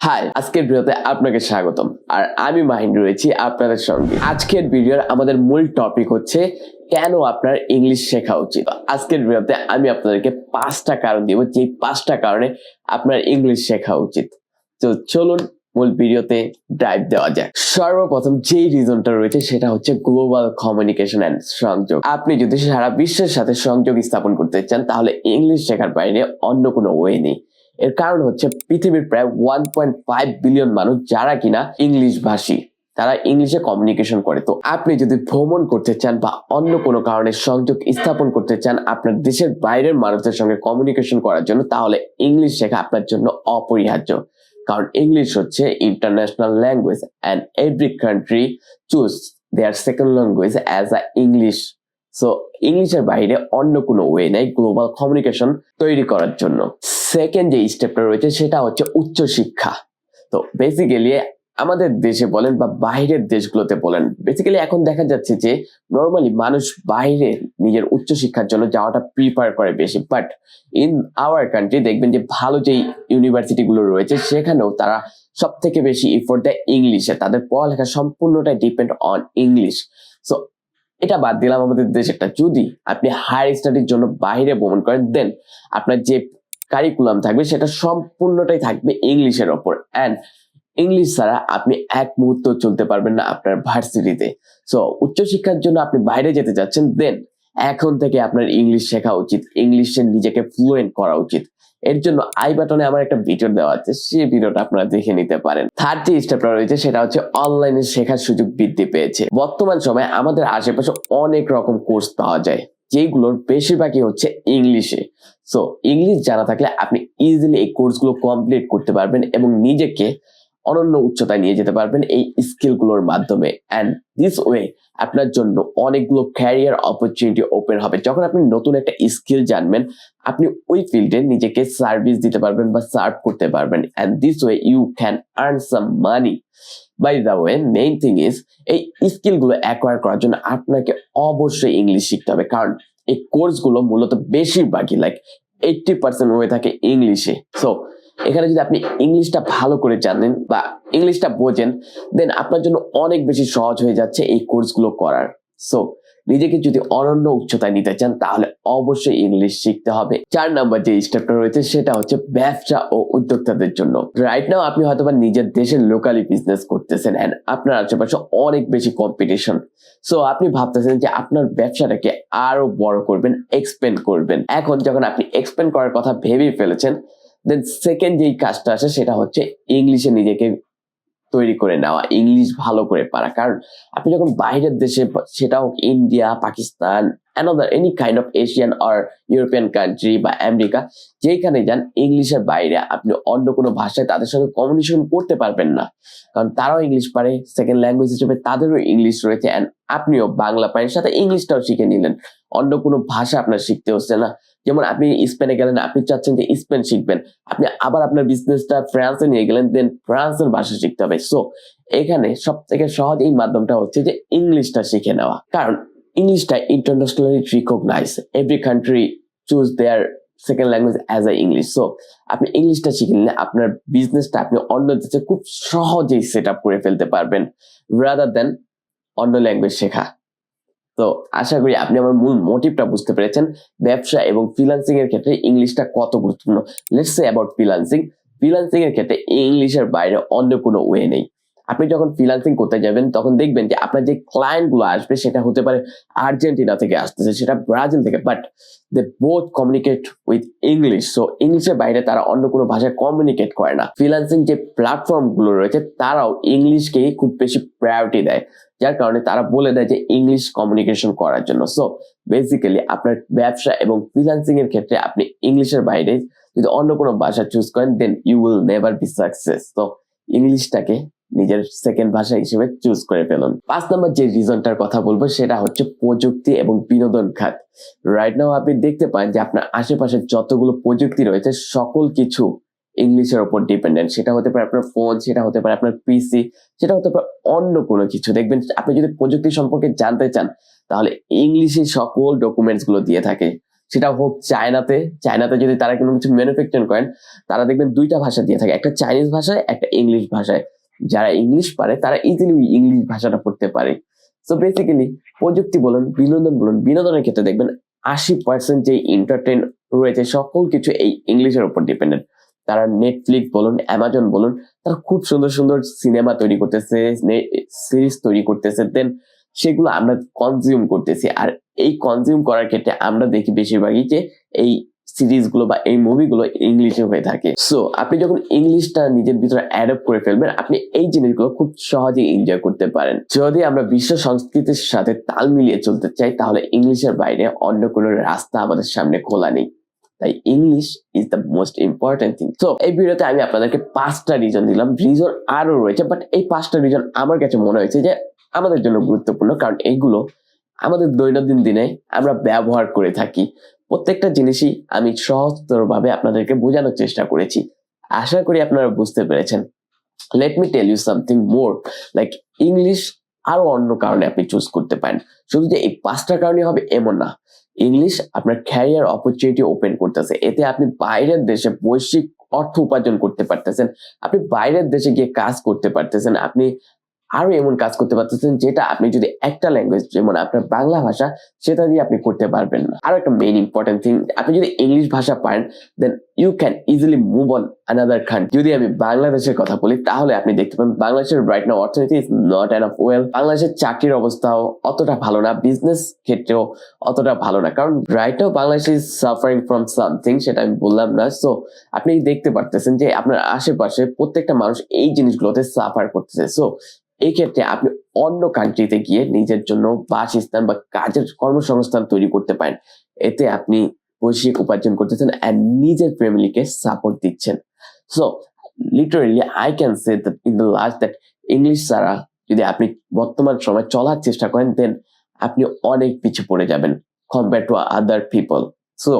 High, আজকের ভিডিওতে আপনাকে স্বাগতম। আর আমি মাহিন রয়েছি আপনাদের সঙ্গে। আজকের ভিডিওর আমাদের মূল টপিক হচ্ছে, কেন আপনার ইংলিশ শেখা উচিত? আজকের ভিডিওতে আমি আপনাদেরকে পাঁচটা কারণ দিব যে পাঁচটা কারণে আপনার ইংলিশ শেখা উচিত। তো চলুন মূল ভিডিওতে ড্রাইভ দেওয়া যাক। সর্বপ্রথম যেই রিজনটা রয়েছে, সেটা হচ্ছে গ্লোবাল কমিউনিকেশন অ্যান্ড সংযোগ। আপনি যদি সারা বিশ্বের সাথে সংযোগ স্থাপন করতে চান, তাহলে ইংলিশ শেখার বাইরে অন্য কোনো ওয়ে নেই। এর কারণ হচ্ছে পৃথিবীর প্রায় ওয়ান পয়েন্ট ফাইভ বিলিয়ন মানুষ যারা কিনা ইংলিশ ভাষী তারা ইংলিশে কমিউনিকেশন করে। তো আপনি যদি ভ্রমণ করতে চান বা অন্য কোনো কারণে সংযোগ স্থাপন করতে চান আপনার দেশের বাইরের মানুষদের সঙ্গে কমিউনিকেশন করার জন্য, তাহলে ইংলিশ শেখা আপনার জন্য অপরিহার্য। কারণ ইংলিশ হচ্ছে international language and every country choose their second language as a English so ইংলিশের বাইরে অন্য কোনো ওয়ে নেই গ্লোবাল কমিউনিকেশন তৈরি করার জন্য। সেকেন্ড যে স্টেপটা রয়েছে সেটা হচ্ছে উচ্চশিক্ষা তো বেসিক্যালি আমাদের দেশে বলেন বা বাইরের দেশগুলোতে বলেন বেসিক্যালি এখন দেখা যাচ্ছে যে নর্মালি মানুষ বাইরে নিজের উচ্চ শিক্ষার জন্য যাওয়াটা প্রিফার করে বেশি। বাট ইন আওয়ার কান্ট্রি দেখবেন যে ভালো যেই ইউনিভার্সিটিগুলো রয়েছে সেখানেও তারা সব থেকে বেশি ইফোর্ট দেয় ইংলিশে তাদের পড়ালেখা সম্পূর্ণটাই ডিপেন্ড অন ইংলিশ সো এটা বাদ দিলাম আমাদের দেশেরটা। যদি আপনি হায়ার স্টাডির জন্য বাইরে ভ্রমণ করেন দেন আপনার যে কারিকুলাম থাকবে, সেটা সম্পূর্ণটাই থাকবে ইংলিশের ওপর। অ্যান্ড ইংলিশ ছাড়া আপনি এক মুহূর্ত চলতে পারবেন না আপনার ভার্সিটিতে। সো উচ্চশিক্ষার জন্য আপনি বাইরে যেতে যাচ্ছেন দেন এখন থেকে আপনার ইংলিশ শেখা উচিত, ইংলিশে নিজেকে ফ্লুয়েন্ট করা উচিত। এর জন্য আই বাটনে আমার একটা ভিডিও দেওয়া আছে, সেই ভিডিওটা আপনারা দেখে নিতে পারেন। থার্ড যে স্টেপটা রয়েছে, সেটা হচ্ছে অনলাইনে শেখার সুযোগ বৃদ্ধি পেয়েছে। বর্তমান সময়ে আমাদের আশেপাশে অনেক রকম কোর্স পাওয়া যায় যেগুলোর বেশিরভাগই হচ্ছে ইংলিশে। সো ইংলিশ জানা থাকলে আপনি ইজিলি এই কোর্সগুলো কমপ্লিট করতে পারবেন এবং নিজেকে অনন্য উচ্চতায় নিয়ে যেতে পারবেন এই স্কিলগুলোর মাধ্যমে। অ্যান্ড দিস ওয়ে আপনার জন্য অনেকগুলো ক্যারিয়ার অপরচুনিটি ওপেন হবে। যখন আপনি নতুন একটা স্কিল জানবেন, আপনি ওই ফিল্ডে নিজেকে সার্ভিস দিতে পারবেন বা সার্ভ করতে পারবেন। And this way you can earn some money by the way main thing is এই স্কিলগুলো অ্যাকোয়ার করার জন্য আপনাকে অবশ্যই ইংলিশ শিখতে হবে। কারণ এই কোর্সগুলো মূলত বেশিরভাগই লাইক এইটটি পার্সেন্ট হয়ে থাকে ইংলিশে সো এখানে যদি আপনি ইংলিশটা ভালো করে জানেন বা ইংলিশটা বোঝেন দেন আপনার জন্য অনেক বেশি সহজ হয়ে যাচ্ছে এই কোর্সগুলো করার। সো নিজেকে যদি অনন্য উচ্চতায় নিতে চান, তাহলে অবশ্যই ইংলিশ শিখতে হবে। চার নাম্বার যে স্টেপটা রয়েছে, সেটা হচ্ছে ব্যবসা ও উদ্যোক্তাদের জন্য। রাইট নাও আপনি হয়তো বা নিজের দেশের লোকালি বিজনেস করতেছেন অ্যান্ড আপনার আশেপাশে অনেক বেশি কম্পিটিশন সো আপনি ভাবতেছেন যে আপনার ব্যবসাটাকে আরও বড় করবেন এক্সপেন্ড করবেন। এখন যখন আপনি এক্সপেন্ড করার কথা ভেবেই ফেলেছেন দেন সেকেন্ড যেই কাজটা আছে সেটা হচ্ছে ইংলিশে নিজেকে তৈরি করে নেওয়া ইংলিশ ভালো করে পারা। কারণ আপনি যখন বাইরের দেশে সেটা হোক India Pakistan another any kind of Asian R European country বা আমেরিকা যেখানে যান ইংলিশের বাইরে আপনি অন্য কোনো ভাষায় তাদের সঙ্গে কমিউনিকেশন করতে পারবেন না। কারণ তারাও ইংলিশ পারে সেকেন্ড ল্যাঙ্গুয়েজ হিসেবে তাদেরও ইংলিশ রয়েছে অ্যান্ড আপনিও বাংলা পারেন সাথে ইংলিশটাও শিখে নিলেন। অন্য কোনো ভাষা আপনার শিখতে হচ্ছে না। যেমন আপনি স্পেনে গেলেন, আপনি চাচ্ছেন যে স্পেন শিখবেন। আপনি আবার আপনার বিজনেসটা ফ্রান্সে নিয়ে গেলেন দেন ফ্রান্সের ভাষা শিখতে হবে। সো এখানে সব থেকে সহজ এই মাধ্যমটা হচ্ছে যে ইংলিশটা শিখে নেওয়া। কারণ ইংলিশটা internationally recognise every country choose their second language as a English so আপনি ইংলিশটা শিখে নিলে আপনার বিজনেসটা আপনি অন্য দেশে খুব সহজেই সেট আপ করে ফেলতে পারবেন রাদার দেন অন্য ল্যাঙ্গুয়েজ শেখা। তো, আশা করি আপনি আমার মূল মোটিভটা বুঝতে পেরেছেন। ব্যবসা এবং ফ্রিল্যান্সিং এর ক্ষেত্রে ইংলিশটা কত গুরুত্বপূর্ণ? Let's say about freelancing freelancing এর ক্ষেত্রে ইংলিশের বাইরে অন্য কোনো ওয়ে নেই। আপনি যখন ফ্রিল্যান্সিং করতে যাবেন, তখন দেখবেন যে আপনার যে ক্লায়েন্টগুলো আসবে, সেটা হতে পারে আর্জেন্টিনা থেকে আসতেছে, সেটা ব্রাজিল থেকে but they both communicate with English so ইংলিশের বাইরে তারা অন্য কোনো ভাষায় কমিউনিকেট করে না। ফ্রিল্যান্সিং যে প্ল্যাটফর্মগুলো রয়েছে, তারাও ইংলিশকেই খুব বেশি প্রায়োরিটি দেয়, যার কারণে তারা বলে দেয় যে ইংলিশ কমিউনিকেশন করার জন্য। সো বেসিক্যালি আপনার ব্যবসা এবং ফ্রিল্যান্সিং এর ক্ষেত্রে আপনি ইংলিশের বাইরে যদি অন্য কোনো ভাষা চুজ করেন then you will never be success তো ইংলিশটাকে নিজের সেকেন্ড ভাষা হিসেবে চুজ করে ফেলুন। পাঁচ নম্বর যে রিজনটার কথা বলব, সেটা হচ্ছে প্রযুক্তি এবং বিনোদন খাত। রাইট নাও আপনি দেখতে পান যে আপনার আশেপাশে যতগুলো প্রযুক্তি রয়েছে, সকল কিছু ইংলিশের ওপর ডিপেন্ডেন্ট সেটা হতে পারে আপনার ফোন সেটা হতে পারে আপনার পিসি সেটা হতে পারে অন্য কোনো কিছু। দেখবেন আপনি যদি প্রযুক্তি সম্পর্কে জানতে চান, তাহলে ইংলিশে সকল ডকুমেন্টসগুলো দিয়ে থাকে। সেটা হোক চায়নাতে চায়নাতে যদি তারা কোনো কিছু ম্যানুফ্যাকচার করেন, তারা দেখবেন দুইটা ভাষা দিয়ে থাকে। একটা চাইনিজ ভাষায়, একটা ইংলিশ ভাষায়। যারা ইংলিশ পারে, তারা ইজিলি ইংলিশ ভাষাটা পড়তে পারে। তো বেসিক্যালি প্রযুক্তি বলুন, বিনোদন বলুন, বিনোদনের ক্ষেত্রে দেখবেন আশি পার্সেন্ট যে এন্টারটেন রয়েছে, সকল কিছু এই ইংলিশের উপর ডিপেন্ডেন্ট তারা নেটফ্লিক্স বলুন অ্যামাজন বলুন, তারা খুব সুন্দর সুন্দর সিনেমা তৈরি করতেছে সিরিজ তৈরি করতেছে দেন সেগুলো আমরা কনজিউম করতেছি। আর এই কনজিউম করার ক্ষেত্রে আমরা দেখি বেশিরভাগই যে এই সিরিজগুলো বা এই মুভিগুলো ইংলিশে হয়ে থাকে। সো আপনি যখন ইংলিশটা নিজের ভিতরে অ্যাডপ্ট করে ফেলবেন, আপনি এই জিনিসগুলো খুব সহজেই এনজয় করতে পারেন। যদি আমরা বিশ্ব সংস্কৃতির সাথে তাল মিলিয়ে চলতে চাই, তাহলে ইংলিশের বাইরে অন্য কোনো রাস্তা আমাদের সামনে খোলা নেই। তাই English is the most important thing তো এই ভিডিওতে আমি আপনাদেরকে পাঁচটা রিজন দিলাম। রিজন আরও রয়েছে বাট এই পাঁচটা রিজন আমার কাছে মনে হয়েছে যে আমাদের জন্য গুরুত্বপূর্ণ, কারণ এইগুলো আমাদের দৈনন্দিন দিনে আমরা ব্যবহার করে থাকি। প্রত্যেকটা জিনিসই আমি সহজতরভাবে আপনাদেরকে বোঝানোর চেষ্টা করেছি। আশা করি আপনারা বুঝতে পেরেছেন। Let me tell you something more like English আরও অন্য কারণে আপনি চুজ করতে পারেন। শুধু যে এই পাঁচটা কারণে হবে এমন না। ইংলিশ আপনার ক্যারিয়ার অপরচুনিটি ওপেন করতেছে। এতে আপনি বাইরের দেশে বৈশ্বিক অর্থ উপার্জন করতে পারতেছেন। আপনি বাইরের দেশে গিয়ে কাজ করতে পারতেছেন। আপনি আরও এমন কাজ করতে পারতেছেন যেটা আপনি যদি একটা ল্যাঙ্গুয়েজ যেমন আপনার বাংলা ভাষা, সেটা দিয়ে আপনি করতে পারবেন না। আরও একটা মেইন ইম্পর্টেন্ট থিং আপনি যদি ইংলিশ ভাষা পারেন then you can easily move on another country যদি আমি বাংলাদেশের কথা বলি, তাহলে আপনি দেখতে পাবেন বাংলাদেশের রাইট নাও অর্থনীতি ইজ নট অফ ওয়েল বাংলাদেশের চাকরির অবস্থাও অতটা ভালো না বিজনেস ক্ষেত্রেও অতটা ভালো না। কারণ right now Bangladesh is suffering from something সেটা আমি বললাম না। সো আপনি দেখতে পারতেছেন যে আপনার আশেপাশে প্রত্যেকটা মানুষ এই জিনিসগুলোতে সাফার করতেছে। সো এই ক্ষেত্রে আপনি অন্য কান্ট্রিতে গিয়ে নিজের জন্য বাসস্থান বা কাজের কর্মসংস্থান তৈরি করতে পারেন। এতে আপনি বৈশ্বিক উপার্জন করতেছেন অ্যান্ড নিজের ফ্যামিলিকে সাপোর্ট দিচ্ছেন। So literally I can say in the last that English ছাড়া যদি আপনি বর্তমান সময় চলার চেষ্টা করেন দেন আপনি অনেক পিছিয়ে পড়ে যাবেন compare to other people so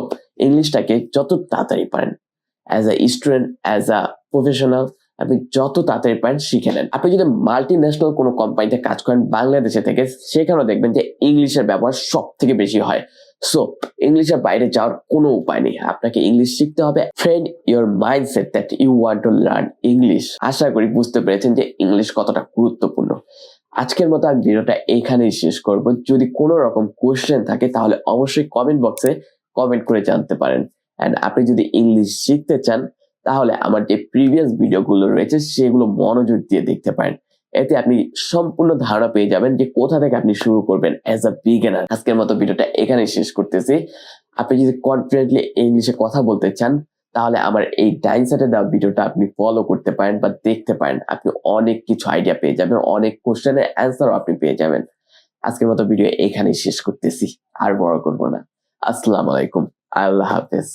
ইংলিশটাকে যত তাড়াতাড়ি পারেন as a student as a professional আপনি যত তাড়াতাড়ি পারেন শিখে নেন। আপনি যদি মাল্টি ন্যাশনাল কোনো কোম্পানিতে কাজ করেন বাংলাদেশে থেকে, সেখানেও দেখবেন যে ইংলিশের ব্যবহার সব থেকে বেশি হয়। সো ইংলিশের বাইরে যাওয়ার কোনো উপায় নেই। আপনাকে ইংলিশ শিখতে হবে। Friend your mindset that you want to learn English আশা করি বুঝতে পেরেছেন যে ইংলিশ কতটা গুরুত্বপূর্ণ। আজকের মতো আমি ভিডিওটা এখানেই শেষ করব। যদি কোনো রকম কোয়েশ্চেন থাকে, তাহলে অবশ্যই কমেন্ট বক্সে কমেন্ট করে জানতে পারেন। অ্যান্ড আপনি যদি ইংলিশ শিখতে চান তাহলে আমার যে প্রিভিয়াস ভিডিওগুলো রয়েছে সেগুলো মনোযোগ দিয়ে দেখতে পারেন। এতে আপনি সম্পূর্ণ ধারণা পেয়ে যাবেন যে কোথা থেকে আপনি শুরু করবেন অ্যাজ আ বিগিনার আজকের মতো ভিডিওটা এখানে শেষ করতেছি। আপনি যদি কনফিডেন্টলি ইংলিশে কথা বলতে চান, তাহলে আমার এই ডাইন সাইডে দেওয়া ভিডিওটা আপনি ফলো করতে পারেন বা দেখতে পারেন। আপনি অনেক কিছু আইডিয়া পেয়ে যাবেন, অনেক কোশ্চেনের অ্যান্সারও আপনি পেয়ে যাবেন। আজকের মতো ভিডিও এখানেই শেষ করতেছি, আর বড় করব না। আসসালামু আলাইকুম, আল্লাহ হাফেজ।